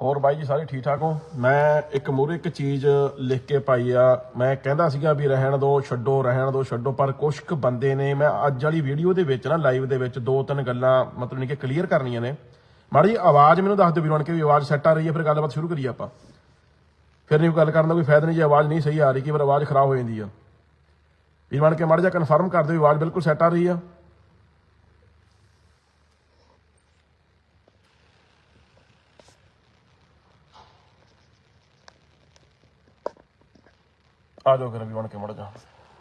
ਹੋਰ ਬਾਈ ਜੀ, ਸਾਰੇ ਠੀਕ ਠਾਕ ਹੋ? ਮੈਂ ਇੱਕ ਮੂਰੇ ਇੱਕ ਚੀਜ਼ ਲਿਖ ਕੇ ਪਾਈ ਆ। ਮੈਂ ਕਹਿੰਦਾ ਸੀਗਾ ਵੀ ਰਹਿਣ ਦੋ, ਛੱਡੋ, ਰਹਿਣ ਦੋ, ਛੱਡੋ, ਪਰ ਕੁਝ ਕੁ ਬੰਦੇ ਨੇ, ਮੈਂ ਅੱਜ ਵਾਲੀ ਵੀਡੀਓ ਦੇ ਵਿੱਚ ਨਾ ਲਾਈਵ ਦੇ ਵਿੱਚ ਦੋ ਤਿੰਨ ਗੱਲਾਂ, ਮਤਲਬ ਨਹੀਂ ਕਿ ਕਲੀਅਰ ਕਰਨੀਆਂ ਨੇ। ਮਾੜੀ ਜੀ ਆਵਾਜ਼ ਮੈਨੂੰ ਦੱਸ ਦਿਓ ਵੀਰੋਂ ਕਿ ਵੀ ਆਵਾਜ਼ ਸੈੱਟ ਆ ਰਹੀ ਹੈ, ਫਿਰ ਗੱਲਬਾਤ ਸ਼ੁਰੂ ਕਰੀਏ ਆਪਾਂ। ਫਿਰ ਨਹੀਂ ਗੱਲ ਕਰਨ ਦਾ ਕੋਈ ਫਾਇਦਾ ਨਹੀਂ, ਜੇ ਆਵਾਜ਼ ਨਹੀਂ ਸਹੀ ਆ ਰਹੀ, ਕਿ ਫਿਰ ਆਵਾਜ਼ ਖਰਾਬ ਹੋ ਜਾਂਦੀ ਆ। ਵੀਰ ਬਣ ਕੇ ਮਾੜਾ ਜਿਹਾ ਕਨਫਰਮ ਕਰ ਦਿਓ ਆਵਾਜ਼ ਬਿਲਕੁਲ ਸੈੱਟ ਆ ਰਹੀ ਆ। ਆ ਜਾਓ ਫਿਰ ਵੀ ਬਣ ਕੇ ਮੜ ਜਾ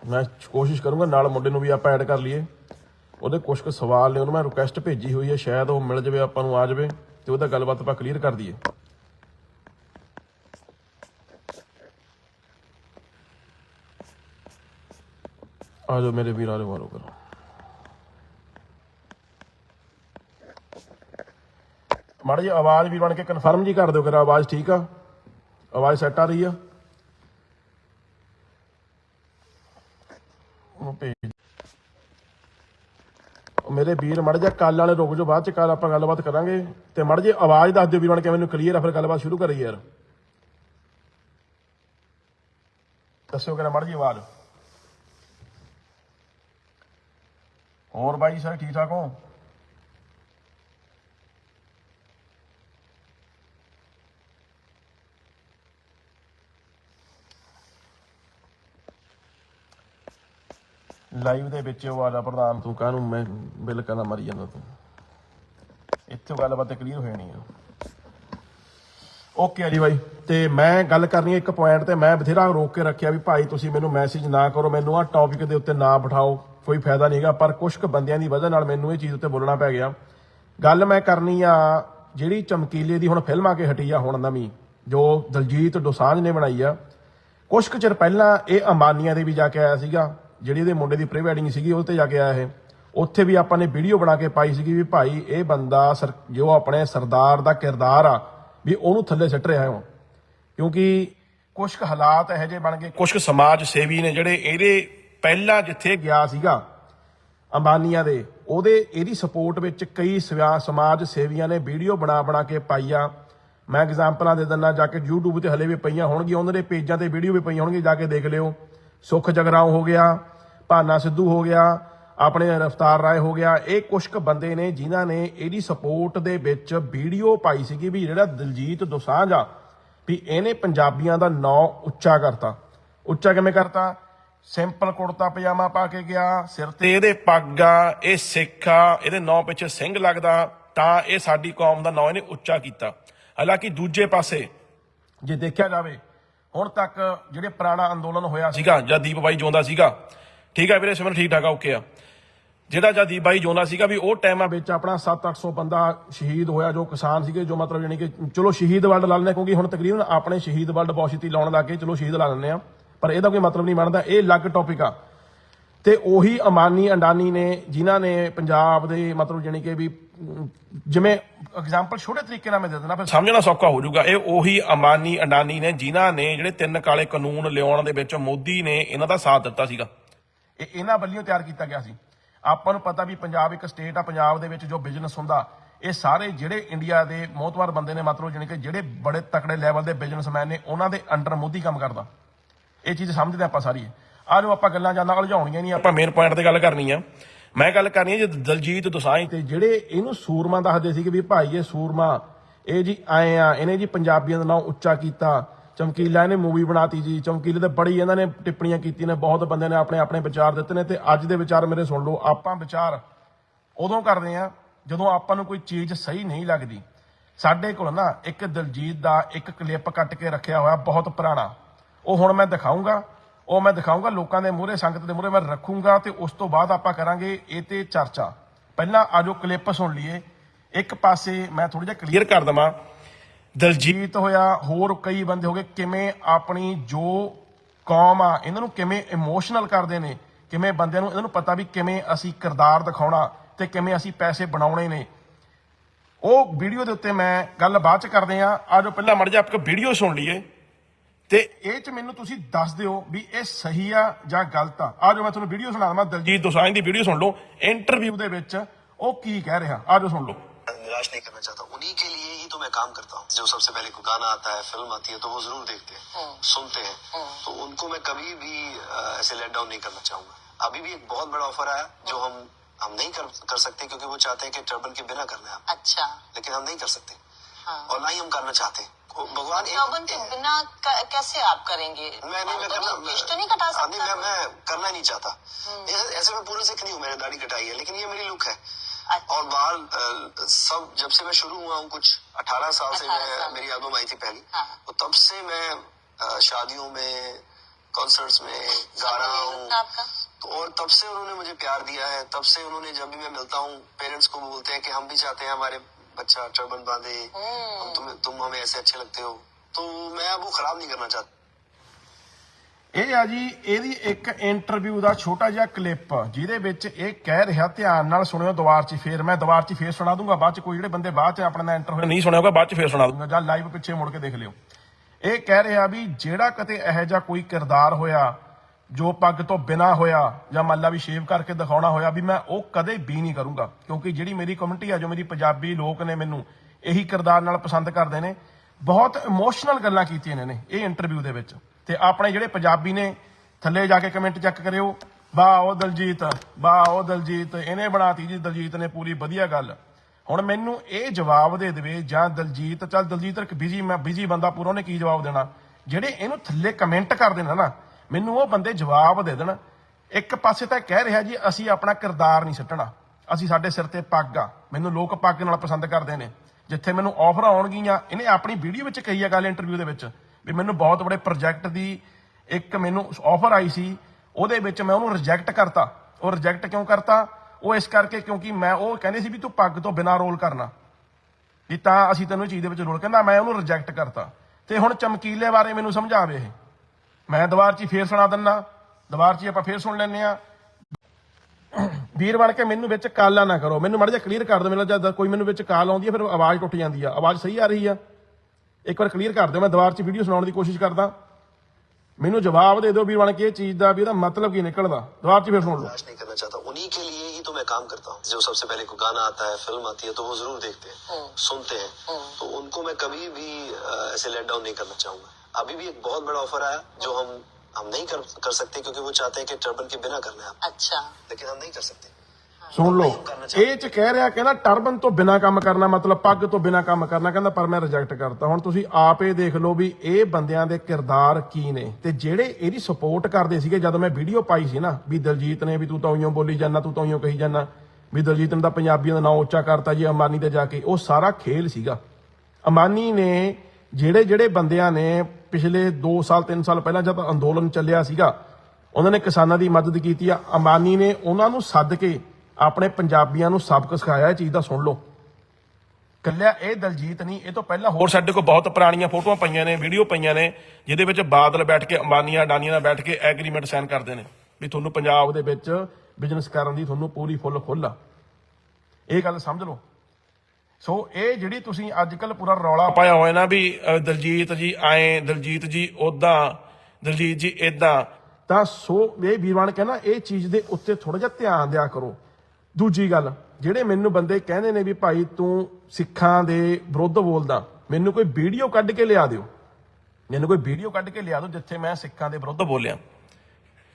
ਮੈਂ ਕੋਸ਼ਿਸ਼ ਕਰੂੰਗਾ ਨਾਲ ਮੁੰਡੇ ਨੂੰ ਵੀ ਆਪਾਂ ਐਡ ਕਰ ਲਈਏ। ਉਹਦੇ ਕੁਝ ਕੁ ਸਵਾਲ ਨੇ, ਉਹਨੂੰ ਮੈਂ ਰਿਕੁਐਸਟ ਭੇਜੀ ਹੋਈ ਹੈ, ਸ਼ਾਇਦ ਉਹ ਮਿਲ ਜਾਵੇ, ਆਪਾਂ ਨੂੰ ਆ ਜਾਵੇ ਤੇ ਉਹਦਾ ਗੱਲਬਾਤ ਆਪਾਂ ਕਲੀਅਰ ਕਰ ਦਈਏ। ਆ ਜਾਓ ਮੇਰੇ ਵੀਰਾਂ ਦੇ ਮਾਰੋ ਕਰੋ। ਮਾੜੀ ਆਵਾਜ਼ ਵੀ ਬਣ ਕੇ ਕਨਫਰਮ ਜੀ ਕਰ ਦਿਓ ਕਿ ਆਵਾਜ਼ ਠੀਕ ਆ? ਆਵਾਜ਼ ਸੈੱਟ ਆ ਰਹੀ ਆ? ਉਹ ਭੇਜ ਮੇਰੇ ਵੀਰ ਮੜ ਜਾ ਕੱਲ ਵਾਲੇ ਰੁਕ ਜਾਓ, ਬਾਅਦ ਚ ਕੱਲ ਆਪਾਂ ਗੱਲਬਾਤ ਕਰਾਂਗੇ। ਤੇ ਮੜ ਜੇ ਆਵਾਜ਼ ਦੱਸ ਦਿਓ ਵੀਰ ਬਣ ਕੇ, ਮੈਨੂੰ ਕਲੀਅਰ ਆ, ਫਿਰ ਗੱਲਬਾਤ ਸ਼ੁਰੂ ਕਰੀ ਯਾਰ। ਦੱਸਿਓ ਕਿ ਮੜ ਜੀ ਆਵਾਜ਼। ਹੋਰ ਬਾਈ ਸਰ ਠੀਕ ਠਾਕ ਹੋ? ਲਾਈਵ ਦੇ ਵਿੱਚ ਉਹ ਆਦਾ ਪ੍ਰਧਾਨ ਤੂੰ ਕਾਹਨੂੰ ਮੈਂ ਬਿੱਲ ਕਹਿੰਦਾ ਮਰੀ ਜਾਂਦਾ ਤੂੰ? ਇੱਥੇ ਗੱਲਬਾਤ ਕਲੀਅਰ ਹੋ ਜਾਣੀ ਆ। ਓਕੇ ਜੀ ਬਾਈ, ਤੇ ਮੈਂ ਗੱਲ ਕਰਨੀ ਇੱਕ ਪੁਆਇੰਟ ਤੇ ਮੈਂ ਬਥੇਰਾ ਰੋਕ ਕੇ ਰੱਖਿਆ ਵੀ ਭਾਈ ਤੁਸੀਂ ਮੈਨੂੰ ਮੈਸੇਜ ਨਾ ਕਰੋ, ਮੈਨੂੰ ਆ ਟੌਪਿਕ ਦੇ ਉੱਤੇ ਨਾ ਬਿਠਾਓ, ਕੋਈ ਫਾਇਦਾ ਨਹੀਂਗਾ ਪਰ ਕੁਝ ਕੁ ਬੰਦਿਆਂ ਦੀ ਵਜ੍ਹਾ ਨਾਲ ਮੈਨੂੰ ਇਹ ਚੀਜ਼ ਉੱਤੇ ਬੋਲਣਾ ਪੈ ਗਿਆ। ਗੱਲ ਮੈਂ ਕਰਨੀ ਆ ਜਿਹੜੀ ਚਮਕੀਲੇ ਦੀ ਹੁਣ ਫਿਲਮ ਆ ਕੇ ਹਟੀ ਆ ਹੁਣ ਨਵੀਂ, ਜੋ ਦਲਜੀਤ ਦੋਸਾਂਝ ਨੇ ਬਣਾਈ ਆ। ਕੁਝ ਕੁ ਚਿਰ ਪਹਿਲਾਂ ਇਹ ਅੰਬਾਨੀਆਂ ਦੇ ਵੀ ਜਾ ਕੇ ਆਇਆ ਸੀਗਾ ਜਿਹੜੀ ਇਹਦੇ ਮੁੰਡੇ ਦੀ ਪ੍ਰੀ ਵੈਡਿੰਗ ਸੀਗੀ, ਉਹ ਤੇ ਜਾ ਕੇ ਆਇਆ ਇਹ। ਉੱਥੇ ਵੀ ਆਪਾਂ ਨੇ ਵੀਡੀਓ ਬਣਾ ਕੇ ਪਾਈ ਸੀਗੀ ਵੀ ਭਾਈ, ਇਹ ਬੰਦਾ ਸਰ- ਜੋ ਆਪਣੇ ਸਰਦਾਰ ਦਾ ਕਿਰਦਾਰ ਆ, ਵੀ ਉਹਨੂੰ ਥੱਲੇ ਸਿੱਟ ਰਿਹਾ ਹੁਣ ਕਿਉਂਕਿ ਕੁਝ ਕੁ ਹਾਲਾਤ ਇਹੋ ਜਿਹੇ ਬਣ ਗਏ। ਕੁਝ ਕੁ ਸਮਾਜ ਸੇਵੀ ਨੇ ਜਿਹੜੇ ਇਹਦੇ ਪਹਿਲਾਂ ਜਿੱਥੇ ਗਿਆ ਸੀਗਾ, ਅੰਬਾਨੀਆਂ ਦੇ, ਉਹਦੇ ਇਹਦੀ ਸਪੋਰਟ ਵਿੱਚ ਕਈ ਸਵਿਆ- ਸਮਾਜ ਸੇਵੀਆਂ ਨੇ ਵੀਡੀਓ ਬਣਾ ਬਣਾ ਕੇ ਪਾਈਆਂ ਮੈਂ ਐਗਜ਼ਾਮਪਲਾਂ ਦੇ ਦਿੰਦਾ ਜਾ ਕੇ YouTube ਤੇ ਹਲੇ ਵੀ ਪਈਆਂ ਹੋਣਗੀਆਂ, ਉਹਨਾਂ ਦੇ ਪੇਜਾਂ ਤੇ ਵੀਡੀਓ ਵੀ ਪਈਆਂ ਹੋਣਗੀਆਂ, ਜਾ ਕੇ ਦੇਖ ਲਿਓ। ਸੁਖ ਜਗਰਾਉਂ ਹੋ ਗਿਆ ਭਾਨਾ ਸਿੱਧੂ ਹੋ ਗਿਆ, ਆਪਣੇ ਰਫਤਾਰ ਰਾਏ ਹੋ ਗਿਆ, ਇਹ ਕੁਝ ਕੁ ਬੰਦੇ ਨੇ ਜਿਨ੍ਹਾਂ ਨੇ ਇਹਦੀ ਸਪੋਰਟ ਦੇ ਵਿੱਚ ਵੀਡੀਓ ਪਾਈ ਸੀਗੀ ਵੀ ਜਿਹੜਾ ਦਿਲਜੀਤ ਦੋਸਾਂਝ ਆ, ਵੀ ਇਹਨੇ ਪੰਜਾਬੀਆਂ ਦਾ ਨਾਂ ਉੱਚਾ ਕਰਤਾ। ਉੱਚਾ ਕਿਵੇਂ ਕਰਤਾ? ਸਿੰਪਲ ਕੁੜਤਾ ਪਜਾਮਾ ਪਾ ਕੇ ਗਿਆ, ਸਿਰ ਤੇ ਇਹਦੇ ਪੱਗ ਆ, ਇਹ ਸਿੱਖ ਆ, ਇਹਦੇ ਨਾਂ ਪਿੱਛੇ ਸਿੰਘ ਲੱਗਦਾ, ਤਾਂ ਇਹ ਸਾਡੀ ਕੌਮ ਦਾ ਨਾਂ ਇਹਨੇ ਉੱਚਾ ਕੀਤਾ। ਹਾਲਾਂਕਿ ਦੂਜੇ ਪਾਸੇ ਜੇ ਦੇਖਿਆ ਜਾਵੇ, ਹੁਣ ਤੱਕ ਜਿਹੜੇ ਪੁਰਾਣਾ ਅੰਦੋਲਨ ਹੋਇਆ ਸੀਗਾ, ਜਦ ਦੀਪ ਬਾਈ ਜਿਉਂਦਾ ਸੀਗਾ ਠੀਕ ਆ ਵੀਰੇ, ਸਿਮਰਨ ਠੀਕ ਠਾਕ ਆ, ਓਕੇ ਆ। ਜਿਹੜਾ ਜਦ ਦੀਪ ਬਾਈ ਜਿਉਂਦਾ ਸੀਗਾ ਵੀ ਉਹ ਟਾਈਮਾਂ ਵਿੱਚ ਆਪਣਾ 7-800 ਬੰਦਾ ਸ਼ਹੀਦ ਹੋਇਆ, ਜੋ ਕਿਸਾਨ ਸੀਗੇ, ਜੋ ਮਤਲਬ ਯਾਨੀ ਕਿ ਚਲੋ ਸ਼ਹੀਦ ਵਰਡ ਲਾ ਲੈਂਦੇ ਹਾਂ ਕਿਉਂਕਿ ਹੁਣ ਤਕਰੀਬਨ ਆਪਣੇ ਸ਼ਹੀਦ ਵਰਡ ਬਹੁਤ ਛੇਤੀ ਲਾਉਣ ਲੱਗੇ ਚਲੋ ਸ਼ਹੀਦ ਲਾ ਲੈਂਦੇ ਆ। ਪਰ ਇਹਦਾ ਕੋਈ ਮਤਲਬ ਨਹੀਂ ਬਣਦਾ, ਇਹ ਅਲੱਗ ਟੌਪਿਕ ਆ। ਤੇ ਉਹੀ ਅਮਾਨੀ ਅੰਡਾਨੀ ਨੇ, ਜਿਨ੍ਹਾਂ ਨੇ ਪੰਜਾਬ ਦੇ ਮਤਲਬ ਜਾਣੀ ਕਿ ਵੀ, ਜਿਵੇਂ ਐਗਜ਼ਾਮਪਲ ਛੋਟੇ ਤਰੀਕੇ ਨਾਲ ਮੈਂ ਦੇ ਦਿੰਦਾ, ਫਿਰ ਸਮਝਣਾ ਸੌਖਾ ਹੋ ਜਾਊਗਾ। ਇਹ ਉਹੀ ਅਮਾਨੀ ਅੰਡਾਨੀ ਨੇ, ਜਿਨ੍ਹਾਂ ਨੇ ਜਿਹੜੇ ਤਿੰਨ ਕਾਲੇ ਕਾਨੂੰਨ ਲਿਆਉਣ ਦੇ ਵਿੱਚ ਮੋਦੀ ਨੇ ਇਹਨਾਂ ਦਾ ਸਾਥ ਦਿੱਤਾ ਸੀਗਾ। ਇਹ ਇਹਨਾਂ ਵੱਲੋਂ ਤਿਆਰ ਕੀਤਾ ਗਿਆ ਸੀ। ਆਪਾਂ ਨੂੰ ਪਤਾ ਵੀ ਪੰਜਾਬ ਇੱਕ ਸਟੇਟ ਆ, ਪੰਜਾਬ ਦੇ ਵਿੱਚ ਜੋ ਬਿਜ਼ਨਸ ਹੁੰਦਾ, ਇਹ ਸਾਰੇ ਜਿਹੜੇ ਇੰਡੀਆ ਦੇ ਮੋਹਤਵਾਰ ਬੰਦੇ ਨੇ ਮਤਲਬ ਜਾਣੀ ਕਿ ਜਿਹੜੇ ਬੜੇ ਤਕੜੇ ਲੈਵਲ ਦੇ ਬਿਜ਼ਨਸਮੈਨ ਨੇ, ਉਹਨਾਂ ਦੇ ਅੰਡਰ ਮੋਦੀ ਕੰਮ ਕਰਦਾ। ਇਹ ਚੀਜ਼ ਸਮਝਦੇ ਆਪਾਂ ਸਾਰੀ। ਆ ਨੂੰ ਆਪਾਂ ਗੱਲਾਂ ਜਾਂਦਾ ਉਲਝਾਉਣੀਆਂ ਨਹੀਂ, ਆਪਾਂ ਮੇਨ ਪੁਆਇੰਟ ਤੇ ਗੱਲ ਕਰਨੀ ਆ। ਮੈਂ ਗੱਲ ਕਰਨੀ ਹੈ ਜੇ ਦਲਜੀਤ ਦੋਸਾਂਝ ਤੇ ਜਿਹੜੇ ਇਹਨੂੰ ਸੂਰਮਾ ਦੱਸਦੇ ਸੀ ਕਿ ਵੀ ਭਾਈ ਇਹ ਸੂਰਮਾ, ਇਹ ਜੀ ਆਏ ਆ, ਇਹਨੇ ਜੀ ਪੰਜਾਬੀਆਂ ਦਾ ਨਾਮ ਉੱਚਾ ਕੀਤਾ। ਚਮਕੀਲਾ ਇਹਨੇ ਮੂਵੀ ਬਣਾਤੀ ਜੀ। ਚਮਕੀਲੇ ਤੇ ਬੜੀ ਇਹਨਾਂ ਨੇ ਟਿੱਪਣੀਆਂ ਕੀਤੀਆਂ ਨੇ। ਬਹੁਤ ਬੰਦਿਆਂ ਨੇ ਆਪਣੇ ਆਪਣੇ ਵਿਚਾਰ ਦਿੱਤੇ ਨੇ ਤੇ ਅੱਜ ਦੇ ਵਿਚਾਰ ਮੇਰੇ ਸੁਣ ਲਓ। ਆਪਾਂ ਵਿਚਾਰ ਉਦੋਂ ਕਰਦੇ ਆ ਜਦੋਂ ਆਪਾਂ ਨੂੰ ਕੋਈ ਚੀਜ਼ ਸਹੀ ਨਹੀਂ ਲੱਗਦੀ। ਸਾਡੇ ਕੋਲ ਨਾ ਇੱਕ ਦਲਜੀਤ ਦਾ ਇੱਕ ਕਲਿੱਪ ਕੱਟ ਕੇ ਰੱਖਿਆ ਹੋਇਆ ਬਹੁਤ ਪੁਰਾਣਾ। ਉਹ ਹੁਣ ਮੈਂ ਦਿਖਾਉਂਗਾ ਉਹ ਮੈਂ ਦਿਖਾਉਂਗਾ ਲੋਕਾਂ ਦੇ ਮੂਹਰੇ, ਸੰਗਤ ਦੇ ਮੂਹਰੇ, ਮੈਂ ਰੱਖੂੰਗਾ ਤੇ ਉਸ ਤੋਂ ਬਾਅਦ ਆਪਾਂ ਕਰਾਂਗੇ ਇਹ ਤੇ ਚਰਚਾ। ਪਹਿਲਾਂ ਆਜੋ ਕਲਿੱਪ ਸੁਣ ਲਈਏ। ਇੱਕ ਪਾਸੇ ਮੈਂ ਥੋੜਾ ਜਿਹਾ ਕਲੀਅਰ ਕਰ ਦਵਾਂ। ਦਲਜੀਤ ਹੋਇਆ, ਹੋਰ ਕਈ ਬੰਦੇ ਹੋ ਗਏ, ਕਿਵੇਂ ਆਪਣੀ ਜੋ ਕੌਮ ਆ, ਇਹਨਾਂ ਨੂੰ ਕਿਵੇਂ ਇਮੋਸ਼ਨਲ ਕਰਦੇ ਨੇ, ਕਿਵੇਂ ਬੰਦਿਆਂ ਨੂੰ ਇਹਨਾਂ ਨੂੰ ਪਤਾ ਵੀ ਕਿਵੇਂ ਅਸੀਂ ਕਿਰਦਾਰ ਦਿਖਾਉਣਾ ਤੇ ਕਿਵੇਂ ਅਸੀਂ ਪੈਸੇ ਬਣਾਉਣੇ ਨੇ। ਉਹ ਵੀਡੀਓ ਦੇ ਉੱਤੇ ਮੈਂ ਗੱਲ ਬਾਅਦ ਚ ਕਰਦੇ ਆ ਆਜੋ ਪਹਿਲਾਂ ਮੜ ਜਾ ਆਪਕੋ ਵੀਡੀਓ ਸੁਣ ਲਈਏ। ਤੇ ਇਹ ਚ ਮੈਨੂੰ ਤੁਸੀਂ ਦੱਸ ਦਿਓ ਵੀ ਇਹ ਸਹੀ ਆ ਜਾਂ ਗਲਤ ਆ। ਆਜੋ ਮੈਂ ਤੁਹਾਨੂੰ ਵੀਡੀਓ ਸੁਣਾ ਦਵਾਂ ਦਲਜੀਤ ਦੋਸਾਂਝ ਦੀ ਵੀਡੀਓ ਸੁਣ ਲਓ। ਇੰਟਰਵਿਊ ਦੇ ਵਿੱਚ ਉਹ ਕੀ ਕਹਿ ਰਿਹਾ। ਆਜੋ ਸੁਣ ਲਓ। निराश नहीं करना चाहता। उन्हीं के लिए ही तो मैं काम करता हूँ। जो सबसे पहले कोई गाना आता है फ़िल्म आती है तो वो ज़रूर देखते हैं सुनते हैं। तो उनको मैं कभी भी ऐसे लेट डाउन नहीं करना चाहूँगा। अभी भी एक बहुत बड़ा ऑफ़र आया जो हम हम नहीं कर, कर सकते क्योंकि वो चाहते हैं कि टर्बन के बिना करना है अच्छा। लेकिन हम नहीं कर सकते। हाँ। और ना ही हम करना चाहते भगवान टर्बन के बिना कैसे आप करेंगे? मैं नहीं मैं तो करना नहीं, केश तो नहीं कटा हाँ, नहीं, सकता। मैं मैं करना नहीं चाहता। ऐसे- ऐसे मैं पूरे सिख नहीं हूँ मैंने दाढ़ी कटाई है लेकिन ये मेरी लुक है। अच्छा। और बाल सब जब से मैं शुरू हुआ हूँ कुछ 18 साल से मैं। मेरी एल्बम आई थी पहली। हाँ। तो तब से मैं शादियों में कॉन्सर्ट्स में गा रहा हूँ तो और तब से उन्होंने मुझे प्यार दिया है। तब से उन्होंने जब भी मैं मिलता हूँ पेरेंट्स को बोलते हैं कि हम भी चाहते हैं हमारे बच्चा टर्बन बांधे। हम तुम हमें ऐसे अच्छे लगते हो। तो मैं अब वो खराब नहीं करना चाहता। ਇਹ ਆ ਜੀ ਇਹਦੀ ਇੱਕ ਇੰਟਰਵਿਊ ਦਾ ਛੋਟਾ ਜਿਹਾ ਕਲਿੱਪ ਜਿਹਦੇ ਵਿੱਚ ਇਹ ਕਹਿ ਰਿਹਾ ਧਿਆਨ ਨਾਲ ਸੁਣਿਓ ਦੁਬਾਰ 'ਚ ਫੇਰ ਮੈਂ ਦੁਬਾਰ 'ਚ ਫੇਰ ਸੁਣਾ ਦੂੰਗਾ ਬਾਅਦ 'ਚ ਕੋਈ ਜਿਹੜੇ ਬੰਦੇ ਬਾਅਦ 'ਚ ਆਪਣੇ ਨਾਲ ਇੰਟਰ ਹੋਏ ਨਹੀਂ ਸੁਣਿਆ ਹੋਗਾ ਬਾਅਦ 'ਚ ਫੇਰ ਸੁਣਾ ਦੂੰਗਾ। ਜਾਂ ਲਾਈਵ ਪਿੱਛੇ ਮੁੜ ਕੇ ਦੇਖ ਲਿਓ। ਇਹ ਕਹਿ ਰਿਹਾ ਵੀ ਜਿਹੜਾ ਕਿਤੇ ਇਹੋ ਜਿਹਾ ਕੋਈ ਕਿਰਦਾਰ ਹੋਇਆ ਜੋ ਪੱਗ ਤੋਂ ਬਿਨਾ ਹੋਇਆ ਜਾਂ ਮੰਨ ਲਾ ਵੀ ਸ਼ੇਵ ਕਰਕੇ ਦਿਖਾਉਣਾ ਹੋਇਆ ਵੀ ਮੈਂ ਉਹ ਕਦੇ ਵੀ ਨਹੀਂ ਕਰੂੰਗਾ। ਕਿਉਂਕਿ ਜਿਹੜੀ ਮੇਰੀ ਕਮਿਊਨਿਟੀ ਆ ਜੋ ਮੇਰੀ ਪੰਜਾਬੀ ਲੋਕ ਨੇ ਮੈਨੂੰ ਇਹੀ ਕਿਰਦਾਰ ਨਾਲ ਪਸੰਦ ਕਰਦੇ ਨੇ। ਬਹੁਤ ਇਮੋਸ਼ਨਲ ਗੱਲਾਂ ਕੀਤੀਆਂ ਨੇ ਨੇ ਇਹ ਇੰਟਰਵਿਊ ਦੇ ਵਿੱਚ। ਤੇ ਆਪਣੇ ਜਿਹੜੇ ਪੰਜਾਬੀ ਨੇ, ਥੱਲੇ ਜਾ ਕੇ ਕਮੈਂਟ ਚੈੱਕ ਕਰਿਓ। ਵਾਹ ਉਹ ਦਲਜੀਤ ਵਾਹ ਉਹ ਦਲਜੀਤ, ਇਹਨੇ ਬਣਾਤੀ ਜੀ, ਦਲਜੀਤ ਨੇ ਪੂਰੀ ਵਧੀਆ ਗੱਲ। ਹੁਣ ਮੈਨੂੰ ਇਹ ਜਵਾਬ ਦੇ ਦੇਵੇ, ਜਾਂ ਦਲਜੀਤ, ਚੱਲ ਦਲਜੀਤ ਇੱਕ ਬਿਜ਼ੀ ਮੈਂ ਬਿਜ਼ੀ ਬੰਦਾ ਪੂਰਾ, ਉਹਨੇ ਕੀ ਜਵਾਬ ਦੇਣਾ? ਜਿਹੜੇ ਇਹਨੂੰ ਥੱਲੇ ਕਮੈਂਟ ਕਰ ਦੇਣਾ ਨਾ ਮੈਨੂੰ ਉਹ ਬੰਦੇ ਜਵਾਬ ਦੇ ਦੇਣ। ਇੱਕ ਪਾਸੇ ਤਾਂ ਕਹਿ ਰਿਹਾ ਜੀ, ਅਸੀਂ ਆਪਣਾ ਕਿਰਦਾਰ ਨਹੀਂ ਸੱਟਣਾ। ਅਸੀਂ ਸਾਡੇ ਸਿਰ ਤੇ ਪੱਗ ਆ। ਮੈਨੂੰ ਲੋਕ ਪੱਗ ਨਾਲ ਪਸੰਦ ਕਰਦੇ ਨੇ। ਜਿੱਥੇ ਮੈਨੂੰ ਆਫਰ ਆਉਣਗੀਆਂ, ਇਹਨੇ ਆਪਣੀ ਵੀਡੀਓ ਵਿੱਚ ਕਹੀ ਆ ਗੱਲ ਇੰਟਰਵਿਊ ਦੇ ਵਿੱਚ। ਵੀ ਮੈਨੂੰ ਬਹੁਤ ਬੜੇ ਪ੍ਰੋਜੈਕਟ ਦੀ ਇੱਕ ਮੈਨੂੰ ਆਫਰ ਆਈ ਸੀ, ਉਹਦੇ ਵਿੱਚ ਮੈਂ ਉਹਨੂੰ ਰਿਜੈਕਟ ਕਰਤਾ। ਉਹ ਰਿਜੈਕਟ ਕਿਉਂ ਕਰਤਾ? ਉਹ ਇਸ ਕਰਕੇ ਕਿਉਂਕਿ ਮੈਂ ਉਹ ਕਹਿੰਦੇ ਸੀ ਵੀ ਤੂੰ ਪੱਗ ਤੋਂ ਬਿਨਾ ਰੋਲ ਕਰਨਾ। ਵੀ ਤਾਂ ਅਸੀਂ ਤੈਨੂੰ ਚੀਜ਼ ਦੇ ਵਿੱਚ ਰੋਲ ਕਹਿੰਦਾ ਮੈਂ ਉਹਨੂੰ ਰਿਜੈਕਟ ਕਰਤਾ। ਤੇ ਹੁਣ ਚਮਕੀਲੇ ਬਾਰੇ ਮੈਨੂੰ ਸਮਝਾਵੇ ਇਹ। ਮੈਂ ਦੁਬਾਰ 'ਚ ਹੀ ਫੇਰ ਸੁਣਾ ਦਿੰਨਾ। ਦੁਬਾਰ 'ਚ ਹੀ ਆਪਾਂ ਫੇਰ ਸੁਣ ਲੈਂਦੇ ਆ ਵੀਰ ਬਣ ਕੇ ਮੈਨੂੰ ਵਿੱਚ ਕਾਲਾ ਨਾ ਕਰੋ। ਮੈਨੂੰ ਮਾੜਾ ਜਿਹਾ ਕਲੀਅਰ ਕਰ ਦਿਓ। ਮੈਨੂੰ ਜਦ ਕੋਈ ਮੈਨੂੰ ਵਿੱਚ ਕਾਲ ਆਉਂਦੀ ਹੈ, ਫਿਰ ਆਵਾਜ਼ ਟੁੱਟ ਜਾਂਦੀ ਆ। ਆਵਾਜ਼ ਸਹੀ ਆ ਰਹੀ ਆ? ਇੱਕ ਵਾਰ ਕਲੀਅਰ ਕਰ ਦਿਓ ਮੈਂ ਦੁਬਾਰ 'ਚ ਵੀਡੀਓ ਸੁਣਾਉਣ ਦੀ ਕੋਸ਼ਿਸ਼ ਕਰਦਾ ਮੈਨੂੰ ਜਵਾਬ ਦੇ ਦਿਓ ਵੀਰ ਬਣ ਕੇ ਇਹ ਚੀਜ਼ ਦਾ ਵੀ ਇਹਦਾ ਮਤਲਬ ਕੀ ਨਿਕਲਦਾ ਦੁਬਾਰ 'ਚ ਫਿਰ ਸੁਣ ਲਓ निराश नहीं करना चाहता उन्हीं के लिए ही तो मैं काम करता हूँ जो सबसे पहले कोई गाना आता है फिल्म आती है तो वो जरूर देखते हैं सुनते हैं तो उनको मैं कभी भी अ, ऐसे लेट डाउन नहीं करना चाहूंगा अभी भी एक बहुत बड़ा ऑफर आया जो हम हम नहीं कर, कर सकते क्योंकि वो चाहते हैं कि टर्बन के बिना करना है आप अच्छा लेकिन हम नहीं कर सकते ਸੁਣ ਲਓ। ਇਹ ਚ ਕਹਿ ਰਿਹਾ ਕਹਿੰਦਾ ਟਰਬਨ ਤੋਂ ਬਿਨਾ ਕੰਮ ਕਰਨਾ ਮਤਲਬ ਪੱਗ ਤੋਂ ਬਿਨਾ ਕੰਮ ਕਰਨਾ ਕਹਿੰਦਾ ਪਰ ਮੈਂ ਰਿਜੈਕਟ ਕਰਤਾ। ਹੁਣ ਤੁਸੀਂ ਆਪ ਇਹ ਦੇਖ ਲਓ ਵੀ ਇਹ ਬੰਦਿਆਂ ਦੇ ਕਿਰਦਾਰ ਕੀ ਨੇ। ਤੇ ਜਿਹੜੇ ਇਹਦੀ ਸਪੋਰਟ ਕਰਦੇ ਸੀਗੇ ਜਦੋਂ ਮੈਂ ਵੀਡੀਓ ਪਾਈ ਸੀ ਨਾ ਵੀ ਦਲਜੀਤ ਨੇ ਵੀ ਤੂੰ ਤਾਂ ਉਈਓ ਬੋਲੀ ਜਾਂਦਾ ਤੂੰ ਤਾਂ ਉਈਓ ਕਹੀ ਜਾਂਦਾ ਵੀ ਦਲਜੀਤ ਨੇ ਤਾਂ ਪੰਜਾਬੀਆਂ ਦਾ ਨਾਂ ਉੱਚਾ ਕਰਤਾ ਜੀ ਅੰਬਾਨੀ ਤੇ ਜਾ ਕੇ ਉਹ ਸਾਰਾ ਖੇਲ ਸੀਗਾ। ਅੰਬਾਨੀ ਨੇ ਜਿਹੜੇ ਜਿਹੜੇ ਬੰਦਿਆਂ ਨੇ ਪਿਛਲੇ 2 ਸਾਲ 3 ਸਾਲ ਪਹਿਲਾਂ ਜਦ ਅੰਦੋਲਨ ਚੱਲਿਆ ਸੀਗਾ ਉਹਨਾਂ ਨੇ ਕਿਸਾਨਾਂ ਦੀ ਮਦਦ ਕੀਤੀ ਆ। ਅੰਬਾਨੀ ਨੇ ਉਹਨਾਂ ਨੂੰ ਸੱਦ ਕੇ ਆਪਣੇ ਪੰਜਾਬੀਆਂ ਨੂੰ ਸਬਕ ਸਿਖਾਇਆ ਇਹ ਚੀਜ਼ ਦਾ ਸੁਣ ਲਓ। ਕੱਲਿਆ ਇਹ ਦਲਜੀਤ ਨਹੀਂ, ਇਹ ਤੋਂ ਪਹਿਲਾਂ ਹੋਰ ਸਾਡੇ ਕੋਲ ਬਹੁਤ ਪੁਰਾਣੀਆਂ ਫੋਟੋਆਂ ਪਈਆਂ ਨੇ, ਵੀਡੀਓ ਪਈਆਂ ਨੇ, ਜਿਹਦੇ ਵਿੱਚ ਬਾਦਲ ਬੈਠ ਕੇ, ਅੰਬਾਨੀਆਂ, ਅਡਾਨੀਆਂ ਨਾਲ ਬੈਠ ਕੇ ਐਗਰੀਮੈਂਟ ਸਾਈਨ ਕਰਦੇ ਨੇ, ਵੀ ਤੁਹਾਨੂੰ ਪੰਜਾਬ ਦੇ ਵਿੱਚ ਬਿਜ਼ਨਸ ਕਰਨ ਦੀ ਤੁਹਾਨੂੰ ਪੂਰੀ ਫੁੱਲ ਖੁੱਲ ਆ। ਇਹ ਗੱਲ ਸਮਝ ਲਓ। ਸੋ ਇਹ ਜਿਹੜੀ ਤੁਸੀਂ ਅੱਜ ਕੱਲ ਪੂਰਾ ਰੌਲਾ ਪਾਇਆ ਹੋਇਆ ਨਾ ਵੀ ਦਲਜੀਤ ਜੀ ਆਏ, ਦਲਜੀਤ ਜੀ ਉਦਾਂ ਦਲਜੀਤ ਜੀ ਇਦਾਂ ਤਾਂ ਸੋ ਇਹ ਵੀਰਵਾਨ ਕਹਿੰਦਾ, ਇਹ ਚੀਜ਼ ਦੇ ਉੱਤੇ ਥੋੜਾ ਜਿਹਾ ਧਿਆਨ ਦਿਆ ਕਰੋ। ਦੂਜੀ ਗੱਲ, ਜਿਹੜੇ ਮੈਨੂੰ ਬੰਦੇ ਕਹਿੰਦੇ ਨੇ ਵੀ ਭਾਈ ਤੂੰ ਸਿੱਖਾਂ ਦੇ ਵਿਰੁੱਧ ਬੋਲਦਾ, ਮੈਨੂੰ ਕੋਈ ਵੀਡੀਓ ਕੱਢ ਕੇ ਲਿਆ ਦਿਓ। ਮੈਨੂੰ ਕੋਈ ਵੀਡੀਓ ਕੱਢ ਕੇ ਲਿਆ ਦਿਓ ਜਿੱਥੇ ਮੈਂ ਸਿੱਖਾਂ ਦੇ ਵਿਰੁੱਧ ਬੋਲਿਆ।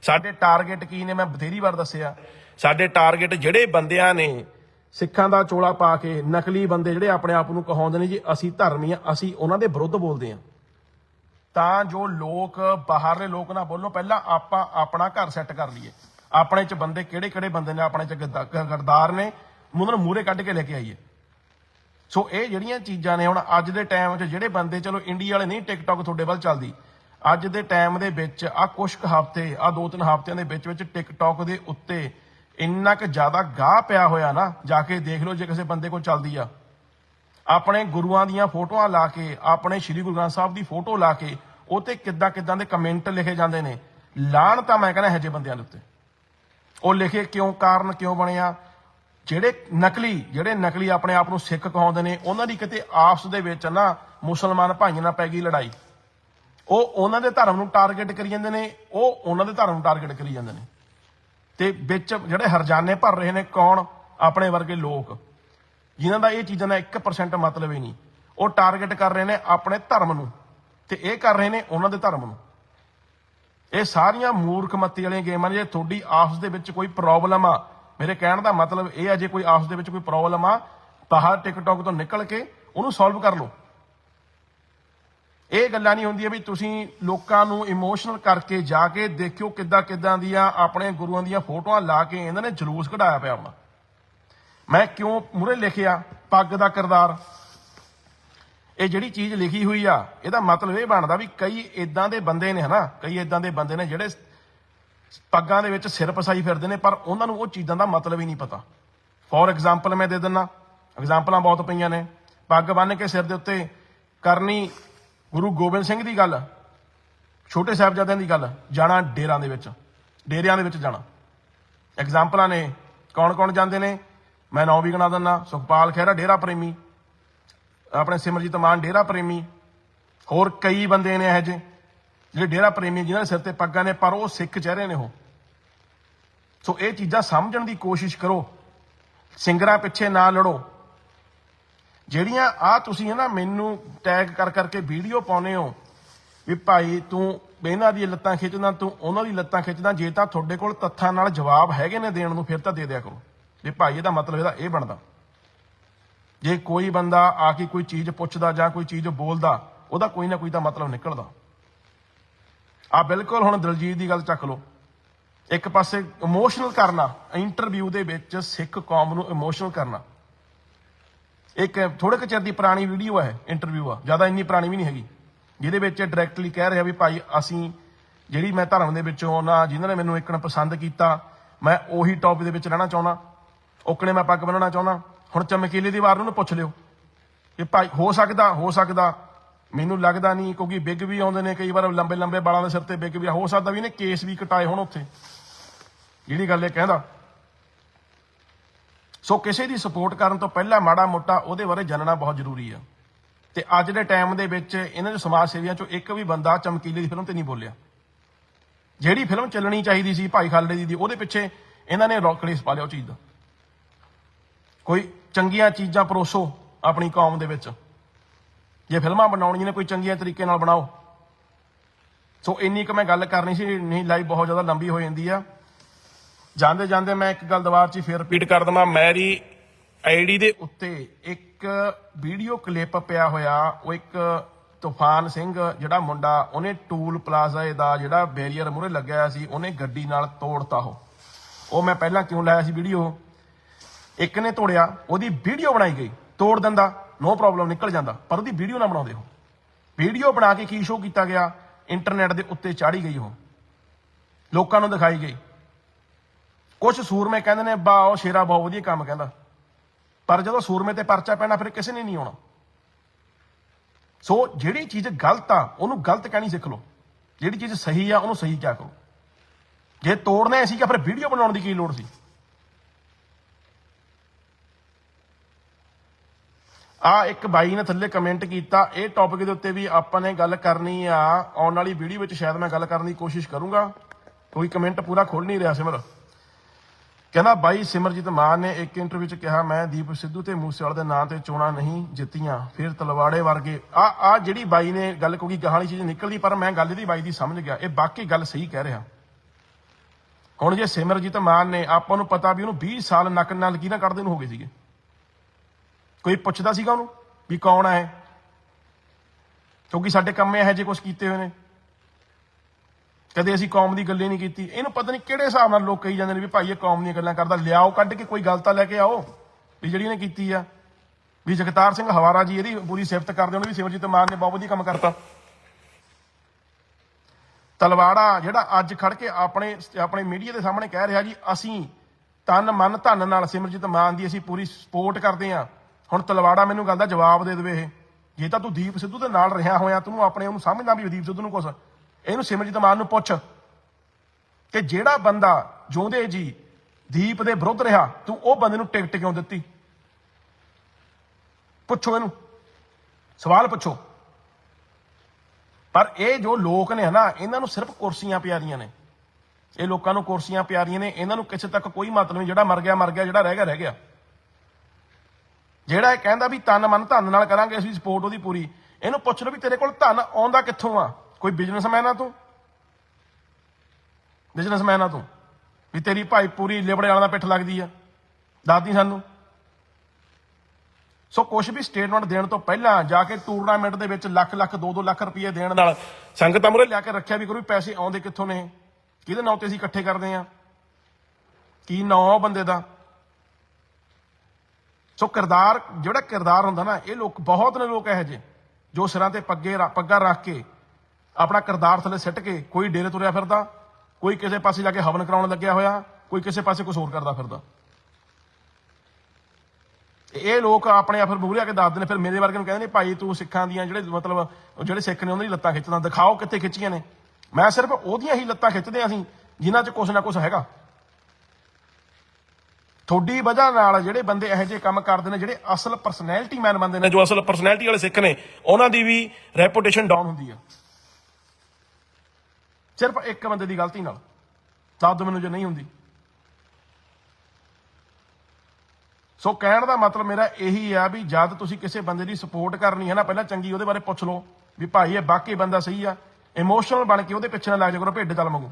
ਸਾਡੇ ਟਾਰਗੇਟ ਕੀ ਨੇ ਮੈਂ ਬਥੇਰੀ ਵਾਰ ਦੱਸਿਆ। ਸਾਡੇ ਟਾਰਗੇਟ ਜਿਹੜੇ ਬੰਦਿਆਂ ਨੇ ਸਿੱਖਾਂ ਦਾ ਚੋਲਾ ਪਾ ਕੇ ਨਕਲੀ ਬੰਦੇ ਜਿਹੜੇ ਆਪਣੇ ਆਪ ਨੂੰ ਕਹਾਉਂਦੇ ਨੇ ਜੀ, ਅਸੀਂ ਧਰਮੀ ਆ, ਅਸੀਂ ਉਹਨਾਂ ਦੇ ਵਿਰੁੱਧ ਬੋਲਦੇ ਆ। ਤਾਂ ਜੋ ਲੋਕ ਬਾਹਰਲੇ ਲੋਕ ਨਾ ਬੋਲੋ ਪਹਿਲਾਂ ਆਪਾਂ ਆਪਣਾ ਘਰ ਸੈੱਟ ਕਰ ਲਈਏ। ਆਪਣੇ ਚ ਬੰਦੇ ਕਿਹੜੇ ਕਿਹੜੇ ਬੰਦੇ ਨੇ, ਆਪਣੇ ਚ ਗਰਦਾਰ ਨੇ ਉਹਨਾਂ ਨੂੰ ਮੂਰੇ ਕੱਢ ਕੇ ਲੈ ਕੇ ਆਈਏ। ਸੋ ਇਹ ਜਿਹੜੀਆਂ ਚੀਜ਼ਾਂ ਨੇ, ਹੁਣ ਅੱਜ ਦੇ ਟਾਈਮ 'ਚ ਜਿਹੜੇ ਬੰਦੇ, ਚਲੋ ਇੰਡੀਆ ਵਾਲੇ ਨਹੀਂ, ਟਿਕਟੌਕ ਤੁਹਾਡੇ ਵੱਲ ਚੱਲਦੀ। ਅੱਜ ਦੇ ਟਾਈਮ ਦੇ ਵਿੱਚ ਆ ਕੁਝ ਕੁ ਹਫ਼ਤੇ, ਆ ਦੋ ਤਿੰਨ ਹਫ਼ਤਿਆਂ ਦੇ ਵਿੱਚ ਵਿੱਚ ਟਿਕਟੌਕ ਦੇ ਉੱਤੇ ਇੰਨਾ ਕੁ ਜ਼ਿਆਦਾ ਗਾਹ ਪਿਆ ਹੋਇਆ ਨਾ, ਜਾ ਕੇ ਦੇਖ ਲਓ ਜੇ ਕਿਸੇ ਬੰਦੇ ਕੋਲ ਚੱਲਦੀ ਆ। ਆਪਣੇ ਗੁਰੂਆਂ ਦੀਆਂ ਫੋਟੋਆਂ ਲਾ ਕੇ, ਆਪਣੇ ਸ੍ਰੀ ਗੁਰੂ ਗ੍ਰੰਥ ਸਾਹਿਬ ਦੀ ਫੋਟੋ ਲਾ ਕੇ, ਉਹ ਤੇ ਕਿੱਦਾਂ ਕਿੱਦਾਂ ਦੇ ਕਮੈਂਟ ਲਿਖੇ ਜਾਂਦੇ ਨੇ। ਲਾਣ ਤਾਂ ਮੈਂ ਕਹਿੰਦਾ ਇਹੋ ਜਿਹੇ ਬੰਦਿਆਂ ਦੇ ਉੱਤੇ। ਉਹ ਲਿਖੇ ਕਿਉਂ, ਕਾਰਨ ਕਿਉਂ ਬਣਿਆ ਜਿਹੜੇ ਨਕਲੀ ਜਿਹੜੇ ਨਕਲੀ ਆਪਣੇ ਆਪ ਨੂੰ ਸਿੱਖ ਕਹਾਉਂਦੇ ਨੇ, ਉਹਨਾਂ ਦੀ ਕਿਤੇ ਆਪਸ ਦੇ ਵਿੱਚ ਨਾ ਮੁਸਲਮਾਨ ਭਾਈਆਂ ਨਾਲ ਪੈ ਗਈ ਲੜਾਈ। ਉਹ ਉਹਨਾਂ ਦੇ ਧਰਮ ਨੂੰ ਟਾਰਗੇਟ ਕਰੀ ਜਾਂਦੇ ਨੇ, ਉਹ ਉਹਨਾਂ ਦੇ ਧਰਮ ਨੂੰ ਟਾਰਗੇਟ ਕਰੀ ਜਾਂਦੇ ਨੇ। ਤੇ ਵਿੱਚ ਜਿਹੜੇ ਹਰਜਾਨੇ ਭਰ ਰਹੇ ਨੇ, ਕੌਣ? ਆਪਣੇ ਵਰਗੇ ਲੋਕ। ਜਿਨ੍ਹਾਂ ਦਾ ਇਹ ਚੀਜ਼ਾਂ ਦਾ 1% ਮਤਲਬ ਹੀ ਨਹੀਂ। ਉਹ ਟਾਰਗੇਟ ਕਰ ਰਹੇ ਨੇ ਆਪਣੇ ਧਰਮ ਨੂੰ। ਤੇ ਇਹ ਕਰ ਰਹੇ ਨੇ ਉਹਨਾਂ ਦੇ ਧਰਮ ਨੂੰ। ਇਹ ਸਾਰੀਆਂ ਮੂਰਖ ਮੱਤੀ ਵਾਲੀਆਂ ਗੇਮਾਂ ਨੇ, ਜੇ ਤੁਹਾਡੀ ਆਪਸ ਦੇ ਵਿੱਚ ਕੋਈ ਪ੍ਰੋਬਲਮ ਆ, ਮੇਰੇ ਕਹਿਣ ਦਾ ਮਤਲਬ ਇਹ ਆ, ਜੇ ਕੋਈ ਆਪਸ ਦੇ ਵਿੱਚ ਕੋਈ ਪ੍ਰੋਬਲਮ ਆ ਬਾਹਰ ਟਿਕਟੌਕ ਤੋਂ ਨਿਕਲ ਕੇ ਉਹਨੂੰ ਸੋਲਵ ਕਰ ਲਓ। ਇਹ ਗੱਲਾਂ ਨਹੀਂ ਹੁੰਦੀਆਂ ਵੀ ਤੁਸੀਂ ਲੋਕਾਂ ਨੂੰ ਇਮੋਸ਼ਨਲ ਕਰਕੇ ਜਾ ਕੇ ਦੇਖਿਓ ਕਿੱਦਾਂ ਕਿੱਦਾਂ ਦੀਆਂ ਆਪਣੇ ਗੁਰੂਆਂ ਦੀਆਂ ਫੋਟੋਆਂ ਲਾ ਕੇ ਇਹਨਾਂ ਨੇ ਜਲੂਸ ਕਢਾਇਆ ਪਿਆ ਆਪਣਾ ਮੈਂ ਕਿਉਂ ਮੂਰੇ ਲਿਖਿਆ, ਪੱਗ ਦਾ ਕਿਰਦਾਰ? ਇਹ ਜਿਹੜੀ ਚੀਜ਼ ਲਿਖੀ ਹੋਈ ਆ, ਇਹਦਾ ਮਤਲਬ ਇਹ ਬਣਦਾ ਵੀ ਕਈ ਇਦਾਂ ਦੇ ਬੰਦੇ ਨੇ ਹਨਾ, ਕਈ ਇਦਾਂ ਦੇ ਬੰਦੇ ਨੇ ਜਿਹੜੇ ਪੱਗਾਂ ਦੇ ਵਿੱਚ ਸਿਰ ਪਸਾਈ ਫਿਰਦੇ ਨੇ, ਪਰ ਉਹਨਾਂ ਨੂੰ ਉਹ ਚੀਜ਼ਾਂ ਦਾ ਮਤਲਬ ਹੀ ਨਹੀਂ ਪਤਾ। ਫੋਰ ਐਗਜ਼ਾਮਪਲ ਮੈਂ ਦੇ ਦਿੰਨਾ ਐਗਜ਼ਾਮਪਲਾਂ ਬਹੁਤ ਪਈਆਂ ਨੇ। ਪੱਗ ਬੰਨ੍ਹ ਕੇ ਸਿਰ ਦੇ ਉੱਤੇ ਕਰਨੀ ਗੁਰੂ ਗੋਬਿੰਦ ਸਿੰਘ ਦੀ ਗੱਲ, ਛੋਟੇ ਸਾਹਿਬਜ਼ਾਦਿਆਂ ਦੀ ਗੱਲ, ਜਾਣਾ ਡੇਰਾਂ ਦੇ ਵਿੱਚ, ਡੇਰਿਆਂ ਦੇ ਵਿੱਚ ਜਾਣਾ। ਐਗਜ਼ਾਮਪਲਾਂ ਨੇ ਕੌਣ ਕੌਣ ਜਾਂਦੇ ਨੇ? ਮੈਂ ਨੌ ਵੀ ਗਿਣਾ ਦਿੰਦਾ ਸੁਖਪਾਲ ਖਹਿਰਾ, ਡੇਰਾ ਪ੍ਰੇਮੀ। ਆਪਣੇ ਸਿਮਰਜੀਤ ਮਾਨ ਡੇਰਾ ਪ੍ਰੇਮੀ, ਹੋਰ ਕਈ ਬੰਦੇ ਨੇ ਇਹੋ ਜਿਹੇ, ਜਿਹੜੇ ਡੇਰਾ ਪ੍ਰੇਮੀ, ਜਿਨ੍ਹਾਂ ਦੇ ਸਿਰ ਤੇ ਪੱਗਾਂ ਨੇ, ਪਰ ਉਹ ਸਿੱਖ ਚਿਹਰੇ ਨੇ ਉਹ। ਸੋ ਇਹ ਚੀਜ਼ਾਂ ਸਮਝਣ ਦੀ ਕੋਸ਼ਿਸ਼ ਕਰੋ, ਸਿੰਗਰਾਂ ਪਿੱਛੇ ਨਾ ਲੜੋ। ਜਿਹੜੀਆਂ ਆ ਤੁਸੀਂ ਨਾ, ਮੈਨੂੰ ਟੈਗ ਕਰ ਕਰਕੇ ਵੀਡੀਓ ਪਾਉਨੇ ਹੋ, ਵੀ ਭਾਈ ਤੂੰ ਇਹਨਾਂ ਦੀ ਲੱਤਾਂ ਖਿੱਚਦਾ, ਤੂੰ ਉਹਨਾਂ ਦੀ ਲੱਤਾਂ ਖਿੱਚਦਾ, ਜੇ ਤਾਂ ਤੁਹਾਡੇ ਕੋਲ ਤੱਥਾਂ ਨਾਲ ਜਵਾਬ ਹੈਗੇ ਨੇ ਦੇਣ ਨੂੰ, ਫਿਰ ਤਾਂ ਦੇ ਦਿਆ ਕਰੋ। ਵੀ ਭਾਈ ਇਹਦਾ ਮਤਲਬ ਇਹਦਾ ਇਹ ਬਣਦਾ। ਜੇ ਕੋਈ ਬੰਦਾ ਆ ਕੇ ਕੋਈ ਚੀਜ਼ ਪੁੱਛਦਾ ਜਾਂ ਕੋਈ ਚੀਜ਼ ਬੋਲਦਾ, ਉਹਦਾ ਕੋਈ ਨਾ ਕੋਈ ਤਾਂ ਮਤਲਬ ਨਿਕਲਦਾ। ਆ ਬਿਲਕੁਲ ਹੁਣ ਦਲਜੀਤ ਦੀ ਗੱਲ ਚੱਕ ਲਓ। ਇੱਕ ਪਾਸੇ ਇਮੋਸ਼ਨਲ ਕਰਨਾ ਇੰਟਰਵਿਊ ਦੇ ਵਿੱਚ ਸਿੱਖ ਕੌਮ ਨੂੰ ਇਮੋਸ਼ਨਲ ਕਰਨਾ। ਇੱਕ ਥੋੜੇ ਕੁ ਚਿਰ ਦੀ ਪੁਰਾਣੀ ਵੀਡੀਓ ਹੈ ਇੰਟਰਵਿਊ ਆ, ਜ਼ਿਆਦਾ ਇੰਨੀ ਪੁਰਾਣੀ ਵੀ ਨਹੀਂ ਹੈਗੀ। ਜਿਹਦੇ ਵਿੱਚ ਡਾਇਰੈਕਟਲੀ ਕਹਿ ਰਿਹਾ ਵੀ ਭਾਈ ਅਸੀਂ ਜਿਹੜੀ ਮੈਂ ਧਰਮ ਦੇ ਵਿੱਚੋਂ ਨਾ ਜਿਨ੍ਹਾਂ ਨੇ ਮੈਨੂੰ ਇੱਕਣ ਪਸੰਦ ਕੀਤਾ, ਮੈਂ ਉਹੀ ਟੌਪ ਦੇ ਵਿੱਚ ਰਹਿਣਾ ਚਾਹੁੰਦਾ। ਓਕਣੇ ਮੈਂ ਪੱਗ ਬੰਨਣਾ ਚਾਹੁੰਦਾ। ਹੁਣ ਚਮਕੀਲੇ ਦੀ ਵਾਰ ਨੂੰ ਪੁੱਛ ਲਿਓ। ਕਿ ਭਾਈ, ਹੋ ਸਕਦਾ ਹੋ ਸਕਦਾ। ਮੈਨੂੰ ਲੱਗਦਾ ਨਹੀਂ, ਕਿਉਂਕਿ ਬਿੱਗ ਵੀ ਆਉਂਦੇ ਨੇ, ਕਈ ਵਾਰ ਲੰਬੇ ਲੰਬੇ ਵਾਲਾਂ ਦੇ ਸਿਰ ਤੇ ਬਿੱਗ ਵੀ ਆ। ਹੋ ਸਕਦਾ ਵੀ ਇਹਨੇ ਕੇਸ ਵੀ ਕਟਾਏ ਹੋਣ ਉੱਥੇ। ਜਿਹੜੀ ਗੱਲ ਇਹ ਕਹਿੰਦਾ। ਸੋ ਕਿਸੇ ਦੀ ਸਪੋਰਟ ਕਰਨ ਤੋਂ ਪਹਿਲਾਂ ਮਾੜਾ ਮੋਟਾ ਉਹਦੇ ਬਾਰੇ ਜਾਣਨਾ ਬਹੁਤ ਜ਼ਰੂਰੀ ਆ। ਤੇ ਅੱਜ ਦੇ ਟਾਈਮ ਦੇ ਵਿੱਚ ਇਹਨਾਂ ਦੇ ਸਮਾਜ ਸੇਵੀਆਂ ਚੋਂ ਇੱਕ ਵੀ ਬੰਦਾ ਚਮਕੀਲੇ ਦੀ ਫਿਲਮ ਤੇ ਨਹੀਂ ਬੋਲਿਆ। ਜਿਹੜੀ ਫਿਲਮ ਚੱਲਣੀ ਚਾਹੀਦੀ ਸੀ ਭਾਈ ਖਾਲੜੇ ਦੀ, ਉਹਦੇ ਪਿੱਛੇ ਇਹਨਾਂ ਨੇ ਰੌਕੜੀਸ ਪਾ ਲਿਆ ਉਹ ਚੀਜ਼ ਦਾ। ਕੋਈ ਚੰਗੀਆਂ ਚੀਜ਼ਾਂ ਪਰੋਸੋ ਆਪਣੀ ਕੌਮ ਦੇ ਵਿੱਚ। ਜੇ ਫਿਲਮਾਂ ਬਣਾਉਣੀਆਂ ਨੇ, ਕੋਈ ਚੰਗੀਆਂ ਤਰੀਕੇ ਨਾਲ ਬਣਾਓ। ਸੋ ਇੰਨੀ ਕੁ ਮੈਂ ਗੱਲ ਕਰਨੀ ਸੀ, ਨਹੀਂ ਲਾਈਵ ਬਹੁਤ ਜ਼ਿਆਦਾ ਲੰਬੀ ਹੋ ਜਾਂਦੀ ਆ। ਜਾਂਦੇ ਜਾਂਦੇ ਮੈਂ ਇੱਕ ਗੱਲ ਦੁਬਾਰਾ ਚ ਫੇਰ ਰਿਪੀਟ ਕਰ ਦਵਾਂ। ਮੈਰੀ ਆਈਡੀ ਦੇ ਉੱਤੇ ਇੱਕ ਵੀਡੀਓ ਕਲਿੱਪ ਪਿਆ ਹੋਇਆ। ਉਹ ਇੱਕ ਤੂਫਾਨ ਸਿੰਘ ਜਿਹੜਾ ਮੁੰਡਾ, ਉਹਨੇ ਟੂਲ ਪਲਾਜ਼ਾ ਦਾ ਜਿਹੜਾ ਬੈਰੀਅਰ ਮੂਹਰੇ ਲੱਗਿਆ ਸੀ, ਉਹਨੇ ਗੱਡੀ ਨਾਲ ਤੋੜਤਾ ਉਹ। ਉਹ ਮੈਂ ਪਹਿਲਾਂ ਕਿਉਂ ਲਾਇਆ ਸੀ ਵੀਡੀਓ ਇੱਕ ਨੇ ਤੋੜਿਆ, ਉਹਦੀ ਵੀਡੀਓ ਬਣਾਈ ਗਈ। ਤੋੜ ਦਿੰਦਾ ਨੋ ਪ੍ਰੋਬਲਮ ਨਿਕਲ ਜਾਂਦਾ। ਪਰ ਉਹਦੀ ਵੀਡੀਓ ਨਾ ਬਣਾਉਂਦੇ ਹੋ ਵੀਡੀਓ ਬਣਾ ਕੇ ਕੀ ਸ਼ੋਅ ਕੀਤਾ ਗਿਆ? ਇੰਟਰਨੈਟ ਦੇ ਉੱਤੇ ਚਾੜੀ ਗਈ ਉਹ। ਲੋਕਾਂ ਨੂੰ ਦਿਖਾਈ ਗਈ। ਕੁਝ ਸੂਰਮੇ ਕਹਿੰਦੇ ਨੇ ਬਾ ਉਹ ਸ਼ੇਰਾ ਬਹੁਤ ਵਧੀਆ ਕੰਮ ਕਹਿੰਦਾ। ਪਰ ਜਦੋਂ ਸੂਰਮੇ ਤੇ ਪਰਚਾ ਪੈਣਾ, ਫਿਰ ਕਿਸੇ ਨੇ ਨਹੀਂ ਆਉਣਾ। ਸੋ ਜਿਹੜੀ ਚੀਜ਼ ਗਲਤ ਆ, ਉਹਨੂੰ ਗਲਤ ਕਹਿਣੀ ਸਿੱਖ ਲਓ। ਜਿਹੜੀ ਚੀਜ਼ ਸਹੀ ਆ, ਉਹਨੂੰ ਸਹੀ ਕਿਆ ਕਰੋ। ਜੇ ਤੋੜਨਾ ਸੀ ਕਿ ਫਿਰ ਵੀਡੀਓ ਬਣਾਉਣ ਦੀ ਕੀ ਲੋੜ ਸੀ? ਆ ਇੱਕ ਬਾਈ ਨੇ ਥੱਲੇ ਕਮੈਂਟ ਕੀਤਾ, ਇਹ ਟੌਪਿਕ ਦੇ ਉੱਤੇ ਵੀ ਆਪਾਂ ਨੇ ਗੱਲ ਕਰਨੀ ਆ। ਆਉਣ ਵਾਲੀ ਵੀਡੀਓ ਵਿੱਚ ਸ਼ਾਇਦ ਮੈਂ ਗੱਲ ਕਰਨ ਦੀ ਕੋਸ਼ਿਸ਼ ਕਰੂੰਗਾ। ਕੋਈ ਕਮੈਂਟ ਪੂਰਾ ਖੋਲ ਨਹੀਂ ਰਿਹਾ, ਸਿਮਰ। ਕਹਿੰਦਾ, ਬਾਈ, ਸਿਮਰਜੀਤ ਮਾਨ ਨੇ ਇੱਕ ਇੰਟਰਵਿਊ 'ਚ ਕਿਹਾ, ਮੈਂ ਦੀਪ ਸਿੱਧੂ ਤੇ ਮੂਸੇਵਾਲੇ ਦੇ ਨਾਂ ਤੇ ਚੋਣਾਂ ਨਹੀਂ ਜਿੱਤੀਆਂ, ਫਿਰ ਤਲਵਾੜੇ ਵਰਗੇ। ਆ ਆ ਜਿਹੜੀ ਬਾਈ ਨੇ ਗੱਲ ਕੋਈ ਗਾਹਾਂ ਵਾਲੀ ਚੀਜ਼ ਨਿਕਲਦੀ, ਪਰ ਮੈਂ ਗੱਲ ਦੀ ਬਾਈ ਦੀ ਸਮਝ ਗਿਆ। ਇਹ ਬਾਕੀ ਗੱਲ ਸਹੀ ਕਹਿ ਰਿਹਾ। ਹੁਣ ਜੇ ਸਿਮਰਜੀਤ ਮਾਨ ਨੇ, ਆਪਾਂ ਨੂੰ ਪਤਾ ਵੀ ਉਹਨੂੰ 20 ਸਾਲ ਨੱਕ ਨਾਲ ਕੀ ਨਾ ਕੱਢਦੇ ਨੂੰ ਹੋ ਗਏ ਸੀਗੇ। ਕੋਈ ਪੁੱਛਦਾ ਸੀਗਾ ਉਹਨੂੰ ਵੀ ਕੌਣ ਹੈ ਕਿਉਂਕਿ ਸਾਡੇ ਕੰਮ ਇਹੋ ਜਿਹੇ ਕੁਝ ਕੀਤੇ ਹੋਏ ਨੇ। ਕਦੇ ਅਸੀਂ ਕੌਮ ਦੀ ਗੱਲੇ ਨਹੀਂ ਕੀਤੀ। ਇਹਨੂੰ ਪਤਾ ਨਹੀਂ ਕਿਹੜੇ ਹਿਸਾਬ ਨਾਲ ਲੋਕ ਕਹੀ ਜਾਂਦੇ ਨੇ ਵੀ ਭਾਈ ਇਹ ਕੌਮ ਦੀਆਂ ਗੱਲਾਂ ਕਰਦਾ। ਲਿਆਓ ਕੱਢ ਕੇ ਕੋਈ ਗੱਲ ਤਾਂ ਲੈ ਕੇ ਆਓ ਵੀ ਜਿਹੜੀ ਇਹਨੇ ਕੀਤੀ ਆ। ਵੀ ਜਗਤਾਰ ਸਿੰਘ ਹਵਾਰਾ ਜੀ ਇਹਦੀ ਪੂਰੀ ਸਿਫਤ ਕਰਦੇ ਉਹਨੇ ਵੀ ਸਿਮਰਜੀਤ ਮਾਨ ਨੇ ਬਹੁਤ ਵਧੀਆ ਕੰਮ ਕਰਤਾ। ਤਲਵਾੜਾ ਜਿਹੜਾ ਅੱਜ ਖੜ ਕੇ ਆਪਣੇ ਆਪਣੇ ਮੀਡੀਆ ਦੇ ਸਾਹਮਣੇ ਕਹਿ ਰਿਹਾ ਜੀ, ਅਸੀਂ ਤਨ ਮਨ ਧਨ ਨਾਲ ਸਿਮਰਜੀਤ ਮਾਨ ਦੀ ਅਸੀਂ ਪੂਰੀ ਸਪੋਰਟ ਕਰਦੇ ਹਾਂ। ਹੁਣ ਤਲਵਾੜਾ ਮੈਨੂੰ ਗੱਲ ਦਾ ਜਵਾਬ ਦੇ ਦੇਵੇ ਇਹ। ਜੇ ਤਾਂ ਤੂੰ ਦੀਪ ਸਿੱਧੂ ਦੇ ਨਾਲ ਰਿਹਾ ਹੋਇਆ, ਤੂੰ ਆਪਣੇ ਉਹਨੂੰ ਸਮਝਦਾ ਵੀ ਦੀਪ ਸਿੱਧੂ ਨੂੰ ਕੁਛ। ਇਹਨੂੰ ਸਿਮਰਜੀਤ ਮਾਨ ਨੂੰ ਪੁੱਛ। ਕਿ ਜਿਹੜਾ ਬੰਦਾ ਜਿਉਂਦੇ ਜੀ, ਦੀਪ ਦੇ ਵਿਰੁੱਧ ਰਿਹਾ, ਤੂੰ ਉਹ ਬੰਦੇ ਨੂੰ ਟਿਕਟ ਕਿਉਂ ਦਿੱਤੀ? ਪੁੱਛੋ ਇਹਨੂੰ। ਸਵਾਲ ਪੁੱਛੋ। ਪਰ ਇਹ ਜੋ ਲੋਕ ਨੇ ਹਨਾ, ਇਹਨਾਂ ਨੂੰ ਸਿਰਫ ਕੁਰਸੀਆਂ ਪਿਆਰੀਆਂ ਨੇ। ਇਹ ਲੋਕਾਂ ਨੂੰ ਕੁਰਸੀਆਂ ਪਿਆਰੀਆਂ ਨੇ, ਇਹਨਾਂ ਨੂੰ ਕਿਸੇ ਤੱਕ ਕੋਈ ਮਤਲਬ ਨਹੀਂ, ਜਿਹੜਾ ਮਰ ਗਿਆ ਮਰ ਗਿਆ, ਜਿਹੜਾ ਰਹਿ ਗਿਆ ਰਹਿ ਗਿਆ। ਜਿਹੜਾ ਇਹ ਕਹਿੰਦਾ ਵੀ ਤਨ ਮਨ ਧਨ ਨਾਲ ਕਰਾਂਗੇ ਅਸੀਂ ਸਪੋਰਟ ਉਹਦੀ ਪੂਰੀ, ਇਹਨੂੰ ਪੁੱਛ ਲਓ ਵੀ ਤੇਰੇ ਕੋਲ ਧਨ ਆਉਂਦਾ ਕਿੱਥੋਂ ਆ? ਕੋਈ ਬਿਜ਼ਨਸਮੈਨ ਆ ਤੂੰ? ਬਿਜ਼ਨਸਮੈਨ ਆ ਤੂੰ? ਵੀ ਤੇਰੀ ਭਾਈ ਪੂਰੀ ਲਿਬੜੇ ਵਾਲਾ ਦਾ ਪਿੱਠ ਲੱਗਦੀ ਆ। ਦੱਸਦੀ ਸਾਨੂੰ। ਸੋ ਕੁਝ ਵੀ ਸਟੇਟਮੈਂਟ ਦੇਣ ਤੋਂ ਪਹਿਲਾਂ ਜਾ ਕੇ ਟੂਰਨਾਮੈਂਟ ਦੇ ਵਿੱਚ ਲੱਖ ਲੱਖ 2-2 ਲੱਖ ਰੁਪਏ ਦੇਣ ਨਾਲ ਸੰਗਤਾਂ ਮੁਰੇ ਲਿਆ ਕੇ ਰੱਖਿਆ ਵੀ ਕਰੋ ਵੀ ਪੈਸੇ ਆਉਂਦੇ ਕਿੱਥੋਂ ਨੇ? ਕਿਹਦੇ ਨਾਂ ਤੇ ਅਸੀਂ ਇਕੱਠੇ ਕਰਦੇ ਆ? ਕੀ ਨਾਂ ਉਹ ਬੰਦੇ ਦਾ? ਸੋ ਕਿਰਦਾਰ, ਜਿਹੜਾ ਕਿਰਦਾਰ ਹੁੰਦਾ ਨਾ, ਇਹ ਲੋਕ ਬਹੁਤ ਨੇ ਲੋਕ ਇਹੋ ਜਿਹੇ, ਜੋ ਸਿਰਾਂ ਤੇ ਪੱਗੇ ਪੱਗਾ ਰੱਖ ਕੇ ਆਪਣਾ ਕਿਰਦਾਰ ਥੱਲੇ ਸਿੱਟ ਕੇ ਕੋਈ ਡੇਰੇ ਤੁਰਿਆ ਫਿਰਦਾ, ਕੋਈ ਕਿਸੇ ਪਾਸੇ ਜਾ ਕੇ ਹਵਨ ਕਰਾਉਣ ਲੱਗਿਆ ਹੋਇਆ, ਕੋਈ ਕਿਸੇ ਪਾਸੇ ਕੁਝ ਹੋਰ ਕਰਦਾ ਫਿਰਦਾ। ਇਹ ਲੋਕ ਆਪਣੇ ਆਪ ਫਿਰ ਮੂਹਰੇ ਆ ਕੇ ਦੱਸਦੇ ਨੇ, ਫਿਰ ਮੇਰੇ ਵਰਗੇ ਨੂੰ ਕਹਿੰਦੇ ਨੇ, ਭਾਈ ਤੂੰ ਸਿੱਖਾਂ ਦੀਆਂ ਜਿਹੜੇ ਮਤਲਬ ਜਿਹੜੇ ਸਿੱਖ ਨੇ, ਉਹਨਾਂ ਦੀ ਲੱਤਾਂ ਖਿੱਚਦਾ, ਦਿਖਾਓ ਕਿੱਥੇ ਖਿੱਚੀਆਂ ਨੇ। ਮੈਂ ਸਿਰਫ ਉਹਦੀਆਂ ਹੀ ਲੱਤਾਂ ਖਿੱਚਦੇ ਹਾਂ ਅਸੀਂ, ਜਿਨ੍ਹਾਂ 'ਚ ਕੁਛ ਨਾ ਕੁਛ ਹੈਗਾ। ਤੁਹਾਡੀ ਵਜ੍ਹਾ ਨਾਲ ਜਿਹੜੇ ਬੰਦੇ ਇਹੋ ਜਿਹੇ ਕੰਮ ਕਰਦੇ ਨੇ ਜਿਹੜੇ ਅਸਲ ਪਰਸਨੈਲਿਟੀ ਮੈਨ ਬੰਦੇ ਨੇ ਜੋ ਅਸਲ ਪਰਸਨੈਲਿਟੀ ਵਾਲੇ ਸਿੱਖ ਨੇ ਉਹਨਾਂ ਦੀ ਵੀ ਰੈਪੂਟੇਸ਼ਨ ਡਾਊਨ ਹੁੰਦੀ ਆ। ਸਿਰਫ ਇੱਕ ਬੰਦੇ ਦੀ ਗਲਤੀ ਨਾਲ। ਦੱਸ ਮੈਨੂੰ ਜੇ ਨਹੀਂ ਹੁੰਦੀ। ਸੋ ਕਹਿਣ ਦਾ ਮਤਲਬ ਮੇਰਾ ਇਹੀ ਆ ਵੀ ਜਦ ਤੁਸੀਂ ਕਿਸੇ ਬੰਦੇ ਦੀ ਸਪੋਰਟ ਕਰਨੀ ਹੈ ਨਾ ਪਹਿਲਾਂ ਚੰਗੀ ਉਹਦੇ ਬਾਰੇ ਪੁੱਛ ਲਓ ਵੀ ਭਾਈ ਇਹ ਬਾਕੀ ਬੰਦਾ ਸਹੀ ਆ। ਇਮੋਸ਼ਨਲ ਬਣ ਕੇ ਉਹਦੇ ਪਿੱਛੇ ਨਾ ਲੱਗ ਜਾ ਕਰੋ ਭੇਡ ਚੱਲ ਮੰਗੋ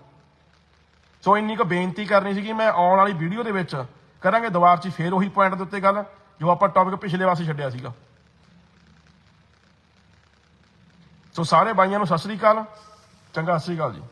ਸੋ ਇੰਨੀ ਕੁ ਬੇਨਤੀ ਕਰਨੀ ਸੀਗੀ ਮੈਂ ਆਉਣ ਵਾਲੀ ਵੀਡੀਓ ਦੇ ਵਿੱਚ ਕਰਾਂਗੇ ਦੁਬਾਰ 'ਚ ਫੇਰ ਉਹੀ ਪੁਆਇੰਟ ਦੇ ਉੱਤੇ ਗੱਲ, ਜੋ ਆਪਾਂ ਟੌਪਿਕ ਪਿਛਲੇ ਵਾਸਤੇ ਛੱਡਿਆ ਸੀਗਾ। ਸੋ ਸਾਰੇ ਬਾਈਆਂ ਨੂੰ ਸਤਿ ਸ੍ਰੀ ਅਕਾਲ, ਚੰਗਾ, ਸਤਿ ਸ੍ਰੀ ਅਕਾਲ ਜੀ।